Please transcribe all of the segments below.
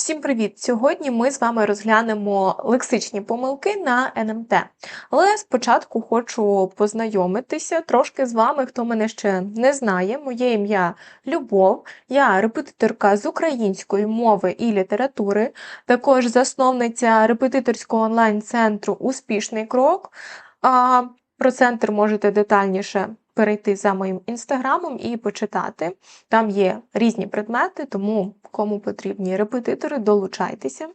Всім привіт! Сьогодні ми з вами розглянемо лексичні помилки на НМТ. Але спочатку хочу познайомитися трошки з вами, хто мене ще не знає. Моє ім'я Любов, я репетиторка з української мови і літератури, також засновниця репетиторського онлайн-центру Успішний крок. Про центр можете детальніше перейти за моїм інстаграмом і почитати. Там є різні предмети, тому кому потрібні репетитори, долучайтеся.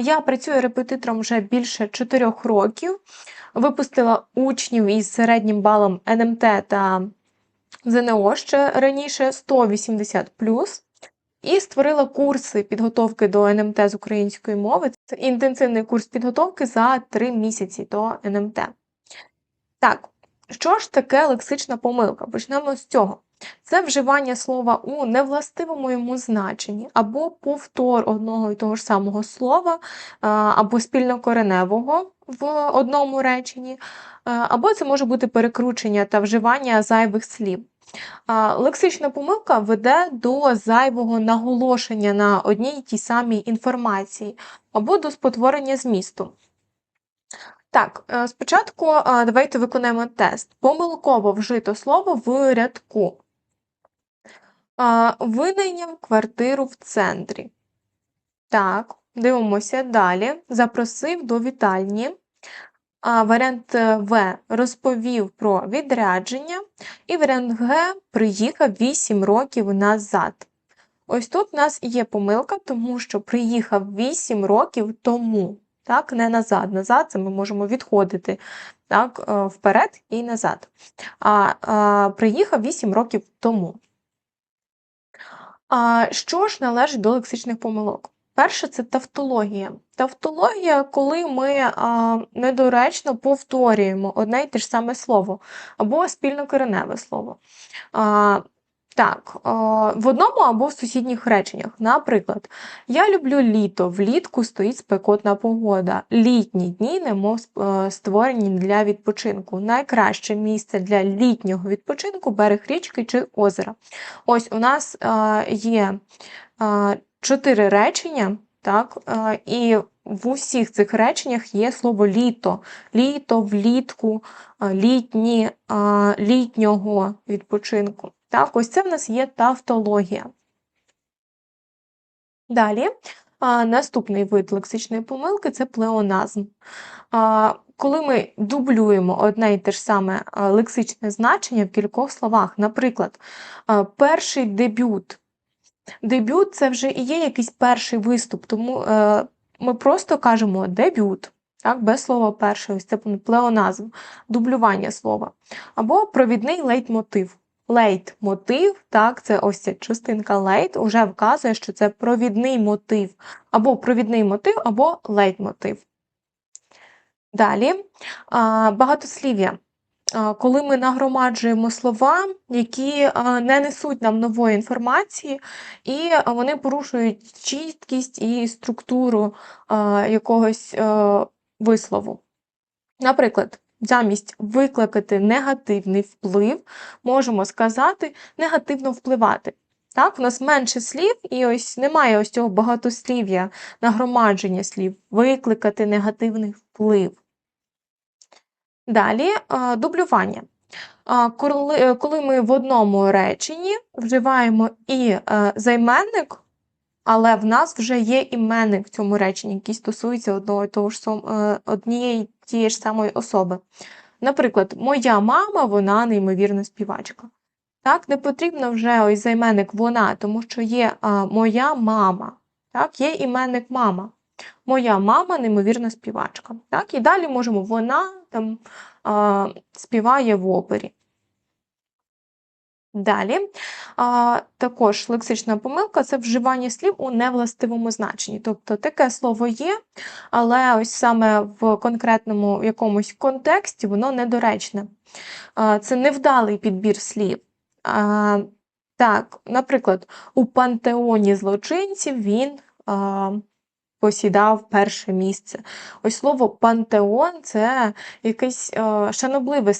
Я працюю репетитором вже більше 4 років. Випустила учнів із середнім балом НМТ та ЗНО ще раніше 180+. І створила курси підготовки до НМТ з української мови. Це інтенсивний курс підготовки за 3 місяці до НМТ. Так, що ж таке лексична помилка? Почнемо з цього. Це вживання слова у невластивому йому значенні, або повтор одного і того ж самого слова, або спільнокореневого в одному реченні, або це може бути перекручення та вживання зайвих слів. Лексична помилка веде до зайвого наголошення на одній і тій самій інформації, або до спотворення змісту. Так, е, спочатку давайте виконаємо тест. Помилково вжито слово в рядку. Винайняв квартиру в центрі. Так, дивимося далі. Запросив до вітальні. Варіант е, В розповів про відрядження. І варіант Г приїхав 8 років назад. Ось тут у нас є помилка, тому що приїхав 8 років тому. Так, не назад. Назад це ми можемо відходити так, е, вперед і назад. А, а приїхав 8 років тому. А що ж належить до лексичних помилок? Перше, це тавтологія. Тавтологія, коли ми а, недоречно повторюємо одне й те ж саме слово, або спільнокореневе слово. А, так, в одному або в сусідніх реченнях. Наприклад, я люблю літо, влітку стоїть спекотна погода. Літні дні, немов е, створені для відпочинку. Найкраще місце для літнього відпочинку берег річки чи озера. Ось у нас є чотири речення, так, і в усіх цих реченнях є слово літо, літо, влітку, літні, літнього відпочинку. Так, ось це в нас є тавтологія. Далі, а, наступний вид лексичної помилки це плеоназм. А, Коли ми дублюємо одне і те ж саме лексичне значення в кількох словах, наприклад, перший дебют. Дебют це вже і є якийсь перший виступ, тому е, ми просто кажемо дебют, так, без слова перший, ось це плеоназм, дублювання слова. Або провідний лейтмотив. Лейтмотив, так, це ось ця частинка лейт, уже вказує, що це провідний мотив, або провідний мотив, або лейтмотив. Далі багатослів'я. Коли ми нагромаджуємо слова, які не несуть нам нової інформації, і вони порушують чіткість і структуру якогось вислову. Наприклад, замість викликати негативний вплив, можемо сказати негативно впливати. Так, У нас менше слів, і ось немає ось цього багатослів'я, нагромадження слів, викликати негативний вплив. Далі дублювання. Коли коли ми в одному реченні вживаємо і е, займенник, але в нас вже є іменник в цьому реченні, який стосується одного того ж е, однієї тієї ж самої особи. Наприклад, моя мама, вона неймовірна співачка. Так, не потрібно вже ось займенник вона, тому що є а, моя мама. Так, Є іменник мама. Моя мама неймовірна співачка. Так, І далі можемо вона там а, співає в опері. Далі, також лексична помилка це вживання слів у невластивому значенні. Тобто таке слово є, але ось саме в конкретному якомусь контексті воно недоречне. Це невдалий підбір слів. Так, наприклад, у пантеоні злочинців він посідав перше місце. Ось слово пантеон це якесь шанобливе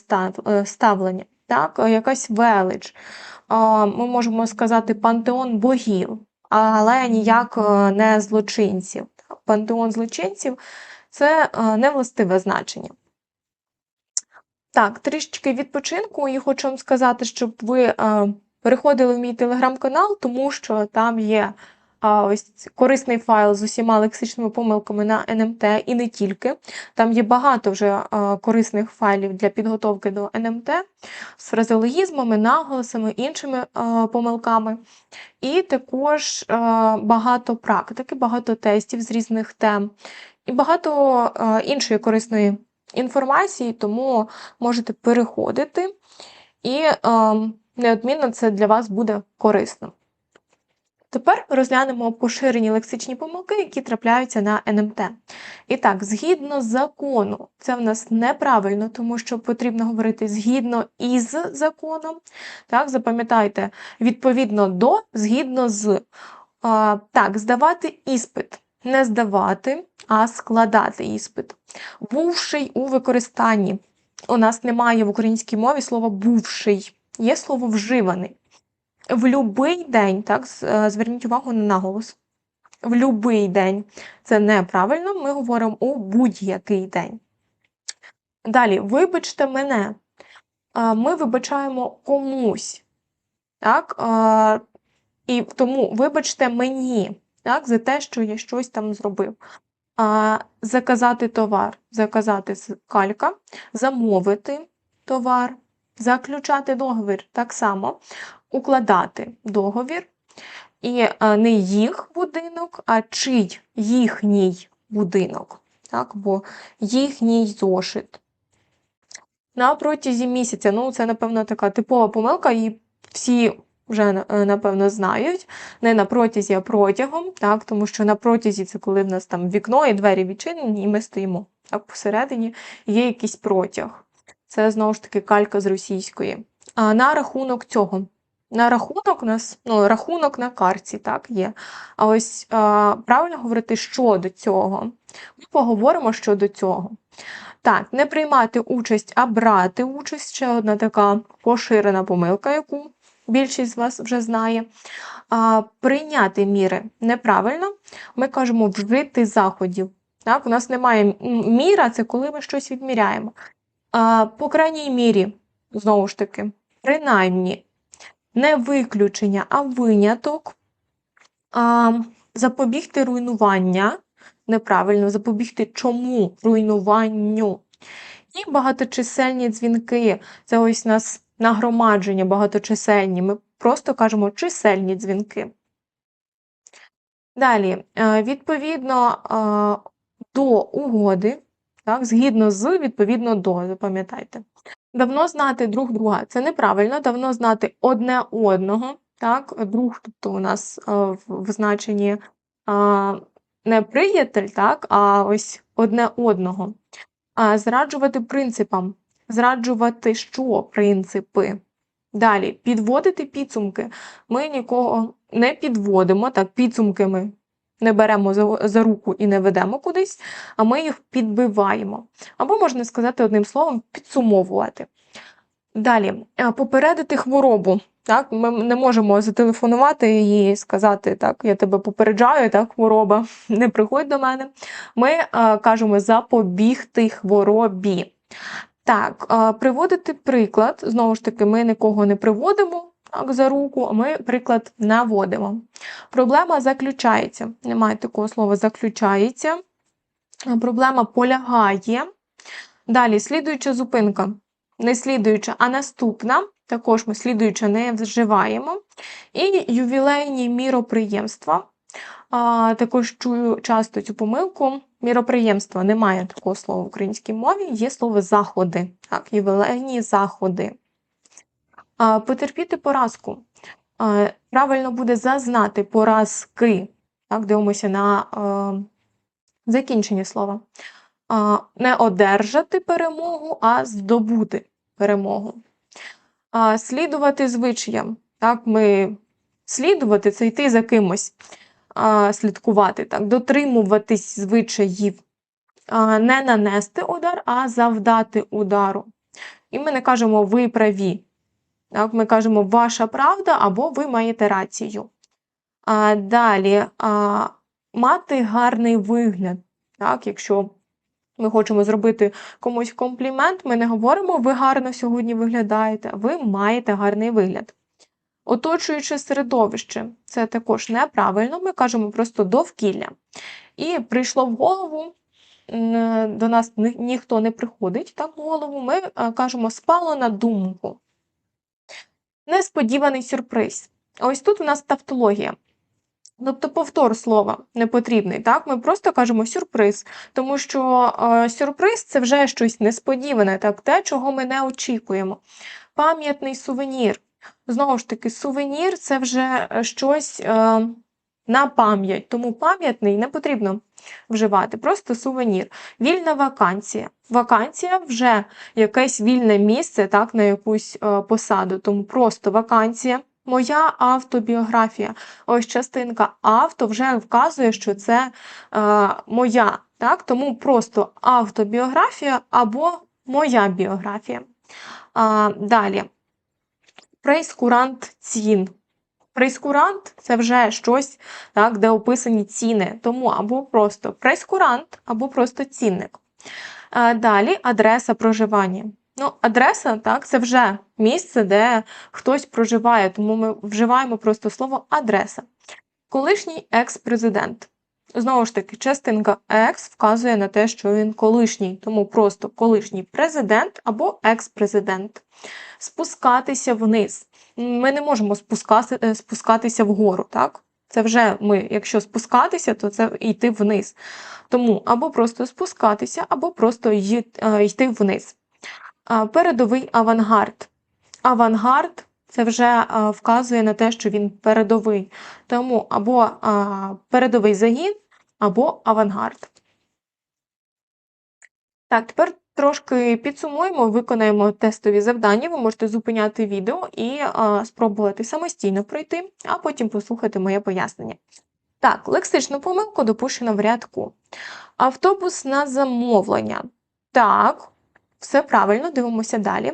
е, ставлення так, якась велич. Ми можемо сказати пантеон богів, але ніяк е, не злочинців. Пантеон злочинців це е, не властиве значення. Так, трішечки відпочинку, і хочу вам сказати, щоб ви е, переходили в мій телеграм-канал, тому що там є ось корисний файл з усіма лексичними помилками на НМТ і не тільки. Там є багато вже корисних файлів для підготовки до НМТ з фразеологізмами, наголосами, іншими помилками. І також багато практики, багато тестів з різних тем і багато іншої корисної інформації, тому можете переходити, і неодмінно це для вас буде корисно. Тепер розглянемо поширені лексичні помилки, які трапляються на НМТ. І так, згідно закону, це в нас неправильно, тому що потрібно говорити згідно із законом. Так, запам'ятайте, відповідно до, згідно з. А, Так, здавати іспит. Не здавати, а складати іспит. Бувший у використанні. У нас немає в українській мові слова бувший, є слово вживаний в любий день, так, е, зверніть увагу на наголос. В любий день це неправильно, ми говоримо у будь-який день. Далі, вибачте мене, ми вибачаємо комусь. Так? І тому вибачте мені так, за те, що я щось там зробив. Заказати товар, заказати калька, замовити товар, заключати договір так само укладати договір. І е, не їх будинок, а чий їхній будинок, так, бо їхній зошит. На протязі місяця, ну це, напевно, така типова помилка, і всі вже, е, напевно, знають. Не на протязі, а протягом, так, тому що на протязі це коли в нас там вікно і двері відчинені, і ми стоїмо. Так, посередині є якийсь протяг. Це знову ж таки калька з російської. А на рахунок цього. На рахунок нас ну, рахунок на карті, так, є. А ось а, правильно говорити щодо цього. Ми поговоримо щодо цього. Так, не приймати участь, а брати участь ще одна така поширена помилка, яку більшість з вас вже знає. А, Прийняти міри неправильно. Ми кажемо вжити заходів. Так, У нас немає міра, це коли ми щось відміряємо. А, По крайній мірі, знову ж таки, принаймні не виключення, а виняток. А, Запобігти руйнування. Неправильно, запобігти чому руйнуванню. І багаточисельні дзвінки. Це ось у нас нагромадження багаточисельні. Ми просто кажемо чисельні дзвінки. Далі, е, відповідно е, до угоди, так, згідно з, відповідно до, запам'ятайте. Давно знати друг друга це неправильно, давно знати одне одного. Так, Друг, тобто у нас е, в значенні а, не приятель, так, а ось одне одного. А, Зраджувати принципам. Зраджувати що принципи? Далі, підводити підсумки. Ми нікого не підводимо, так, підсумки ми не беремо за, за руку і не ведемо кудись, а ми їх підбиваємо. Або, можна сказати, одним словом, підсумовувати. Далі, попередити хворобу. Так, Ми не можемо зателефонувати і сказати, так, я тебе попереджаю, так, хвороба, не приходь до мене. Ми а, кажемо запобігти хворобі. Так, а, приводити приклад, знову ж таки, ми нікого не приводимо так, за руку, ми приклад наводимо. Проблема заключається. Немає такого слова заключається. Проблема полягає. Далі, слідуюча зупинка. Не слідуюча, а наступна. Також ми слідуюча не вживаємо. І ювілейні міроприємства. А, Також чую часто цю помилку. Міроприємства немає такого слова в українській мові, є слово заходи. Так, ювілейні заходи. Потерпіти поразку. Правильно буде зазнати поразки. Так, Дивимося на е, закінчення слова. Не одержати перемогу, а здобути перемогу. Слідувати звичаям. Так, ми Слідувати це йти за кимось, слідкувати, так, дотримуватись звичаїв. Не нанести удар, а завдати удару. І ми не кажемо ви праві. Так, Ми кажемо ваша правда або ви маєте рацію. А, далі а, мати гарний вигляд. Так, якщо ми хочемо зробити комусь комплімент, ми не говоримо ви гарно сьогодні виглядаєте, ви маєте гарний вигляд. Оточуюче середовище це також неправильно, ми кажемо просто довкілля. І прийшло в голову, до нас ніхто не приходить так в голову, ми кажемо спало на думку. Несподіваний сюрприз. Ось тут у нас тавтологія. Тобто повтор слова не потрібний, так? Ми просто кажемо сюрприз, тому що е, сюрприз це вже щось несподіване, так? те, чого ми не очікуємо. Пам'ятний сувенір. Знову ж таки, сувенір це вже щось е, на пам'ять, тому пам'ятний не потрібно вживати, просто сувенір. Вільна вакансія. Вакансія вже якесь вільне місце так, на якусь е, посаду, тому просто вакансія. Моя автобіографія. Ось частинка авто вже вказує, що це е, моя. Так? Тому просто автобіографія або моя біографія. А, далі. Прейскурант цін. Прейскурант це вже щось, так, де описані ціни. Тому або просто прейскурант, або просто цінник. Далі адреса проживання. Ну, адреса, це вже місце, де хтось проживає, тому ми вживаємо просто слово адреса. Колишній екс-президент. Знову ж таки, частинка екс вказує на те, що він колишній, тому просто колишній президент або екс-президент. Спускатися вниз. Ми не можемо спускати, е, спускатися вгору, так? Це вже ми, якщо спускатися, то це йти вниз. Тому або просто спускатися, або просто е, йти вниз. Передовий авангард. Авангард це вже вказує на те, що він передовий. Тому або передовий загін, або авангард. Так, тепер трошки підсумуємо, виконаємо тестові завдання. Ви можете зупиняти відео і а, спробувати самостійно пройти, а потім послухати моє пояснення. Так, лексичну помилку допущено в рядку. Автобус на замовлення. Так, все правильно, дивимося далі.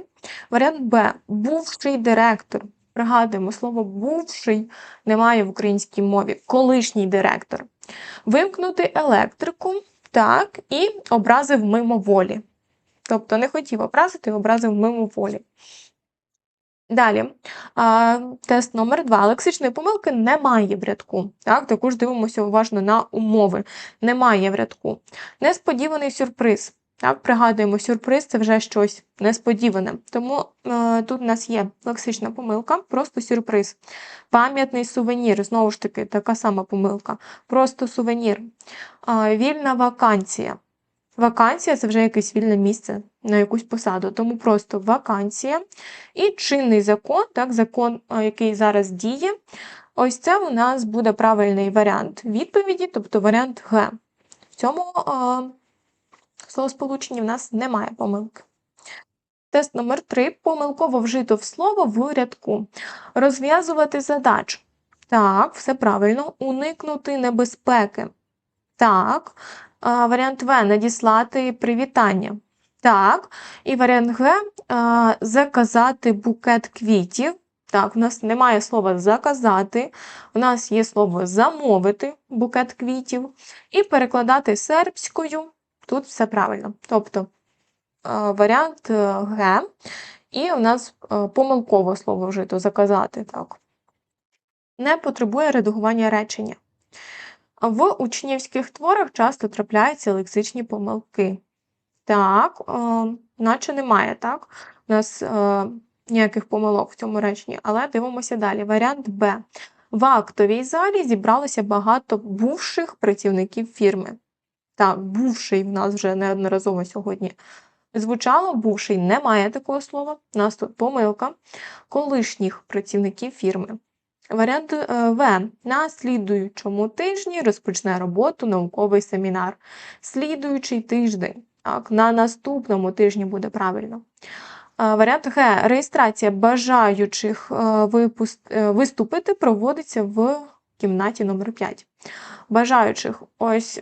Варіант Б. Бувший директор. Пригадуємо, слово бувший немає в українській мові. Колишній директор. Вимкнути електрику. Так, і образив мимоволі. Тобто не хотів образити, образив мимоволі. Далі, а, тест номер 2. Лексичної помилки немає в рядку. Так, також дивимося уважно на умови. Немає в рядку. Несподіваний сюрприз. Так, пригадуємо, сюрприз це вже щось несподіване. Тому е, тут у нас є лексична помилка, просто сюрприз. Пам'ятний сувенір, знову ж таки, така сама помилка. Просто сувенір. Е, вільна вакансія. Вакансія це вже якесь вільне місце на якусь посаду, тому просто вакансія. І чинний закон, так, закон, який зараз діє. Ось це у нас буде правильний варіант відповіді, тобто варіант Г. В цьому е, словосполученні в нас немає помилки. Тест номер 3. Помилково вжито в слово в рядку. Розв'язувати задачу. Так, все правильно. Уникнути небезпеки. Так. Варіант В. Надіслати привітання. Так. І варіант Г. Заказати букет квітів. Так, у нас немає слова заказати, у нас є слово замовити букет квітів. І перекладати сербською. Тут все правильно. Тобто варіант е, Г. І у нас е, помилково слово вжито заказати. Так. Не потребує редагування речення. В учнівських творах часто трапляються лексичні помилки. Так, е, наче немає, так? У нас е, ніяких помилок в цьому реченні, але дивимося далі. Варіант Б. В актовій залі зібралося багато бувших працівників фірми. Так, бувший в нас вже неодноразово сьогодні звучало, бувший немає такого слова. У нас тут помилка колишніх працівників фірми. Варіант е, В. На слідуючому тижні розпочне роботу науковий семінар. Слідуючий тиждень. Так, на наступному тижні буде правильно. Е, Варіант Г. Реєстрація бажаючих е, виступити проводиться в кімнаті номер 5. Бажаючих ось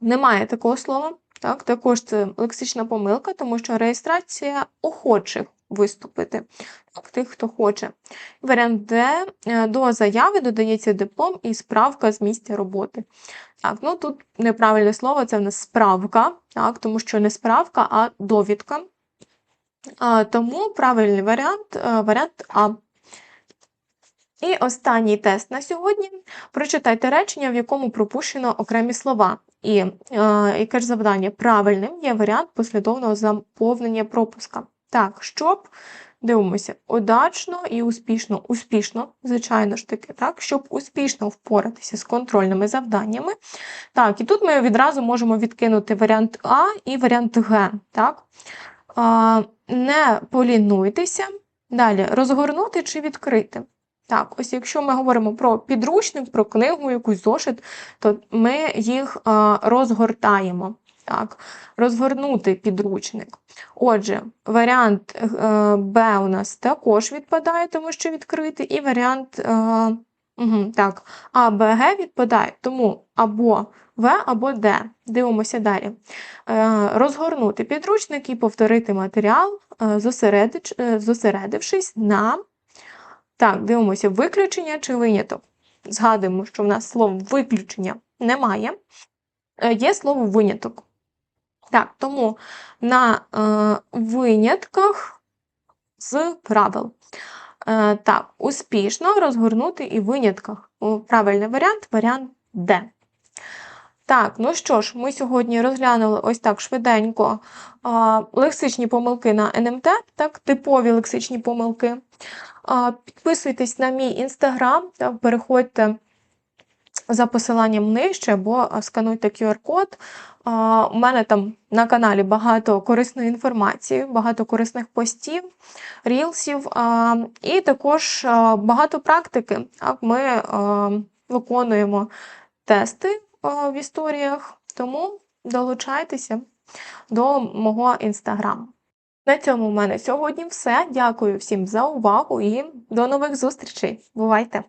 немає такого слова. Так, також це лексична помилка, тому що реєстрація охочих виступити. Тих, хто хоче. Варіант Д. е, До заяви додається диплом і справка з місця роботи. Так, ну тут неправильне слово, це в нас справка, так, тому що не справка, а довідка. А, тому правильний варіант, е, варіант А. І останній тест на сьогодні. Прочитайте речення, в якому пропущено окремі слова. І е, яке ж завдання? Правильним є варіант послідовного заповнення пропуска. Так, щоб дивимося удачно і успішно, успішно, звичайно ж таки, так, щоб успішно впоратися з контрольними завданнями. Так, і тут ми відразу можемо відкинути варіант А і варіант Г. Так? А, не полінуйтеся. Далі розгорнути чи відкрити. Так, ось якщо ми говоримо про підручник, про книгу, якусь зошит, то ми їх розгортаємо. Так, розгорнути підручник. Отже, варіант е, Б у нас також відпадає, тому що відкритий, і варіант угу, так, А, Б, Г відпадає, тому або В, або Д. Дивимося далі. Е, розгорнути підручник і повторити матеріал, зосередившись на так, дивимося, виключення чи виняток. Згадуємо, що в нас слово виключення немає. Є слово виняток. Так, тому на е, винятках з правил. Е, так, успішно розгорнути і в винятках. Правильний варіант варіант Д. Так, ну що ж, ми сьогодні розглянули ось так швиденько а, лексичні помилки на НМТ, так, типові лексичні помилки. А, Підписуйтесь на мій інстаграм, переходьте за посиланням нижче або скануйте QR-код. У мене там на каналі багато корисної інформації, багато корисних постів, рілсів, і також багато практики. Ми виконуємо тести в історіях, тому долучайтеся до мого інстаграму. На цьому в мене сьогодні все. Дякую всім за увагу і до нових зустрічей. Бувайте!